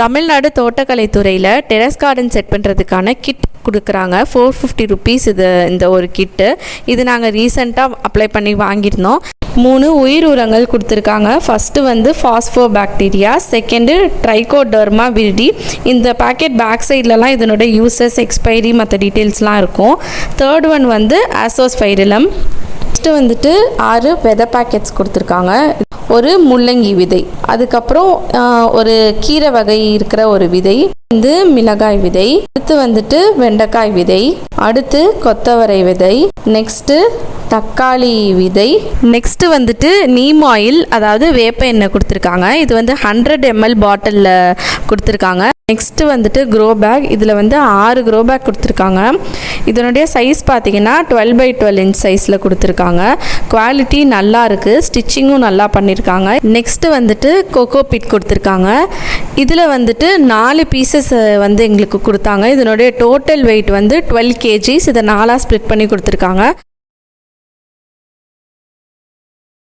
தமிழ்நாடு தோட்டக்கலைத்துறையில் terrace garden set பண்ணுறதுக்கான kit கொடுக்குறாங்க. ஃபோர் ஃபிஃப்டி ருபீஸ் இது இந்த ஒரு கிட்டு இது நாங்கள் ரீசெண்டாக அப்ளை பண்ணி வாங்கியிருந்தோம். மூணு உயிர் உரங்கள் கொடுத்துருக்காங்க. ஃபஸ்ட்டு வந்து phospho bacteria second trichoderma viride இந்த பேக்கெட் பேக் சைட்லலாம் இதனோட யூசஸ் எக்ஸ்பைரி மற்ற டீட்டெயில்ஸ்லாம் இருக்கும். தேர்ட் ஒன் வந்து ஆசோஸ்பைரிலம் நெக்ஸ்ட்டு வந்துட்டு ஆறு விதை பேக்கெட்ஸ் கொடுத்துருக்காங்க. ஒரு முள்ளங்கி விதை. அதுக்கப்புறம் ஒரு கீரை வகை இருக்கிற ஒரு விதை வந்து மிளகாய் விதை அடுத்து வந்துட்டு வெண்டைக்காய் விதை அடுத்து கொத்தவரை விதை நெக்ஸ்ட்டு தக்காளி விதை. நெக்ஸ்ட்டு வந்துட்டு நீம் ஆயில் அதாவது வேப்ப எண்ணெய் கொடுத்துருக்காங்க. இது வந்து ஹண்ட்ரட் எம்எல் பாட்டிலில் கொடுத்துருக்காங்க. நெக்ஸ்ட்டு வந்துட்டு க்ரோ பேக் இதில் வந்து ஆறு க்ரோ பேக் கொடுத்துருக்காங்க. இதனுடைய சைஸ் பார்த்தீங்கன்னா டுவெல் பை டுவெல் இன்ச் சைஸில் கொடுத்துருக்காங்க. குவாலிட்டி நல்லா இருக்குது ஸ்டிச்சிங்கும் நல்லா பண்ணியிருக்காங்க நெக்ஸ்ட்டு வந்துட்டு கோகோ பிட் கொடுத்துருக்காங்க. இதில் வந்துட்டு நாலு பீசஸ் வந்து எங்களுக்கு கொடுத்தாங்க. இதனுடைய டோட்டல் வெயிட் வந்து டுவெல் கேஜிஸ் இதை நாலாக ஸ்ப்ளிட் பண்ணி கொடுத்துருக்காங்க.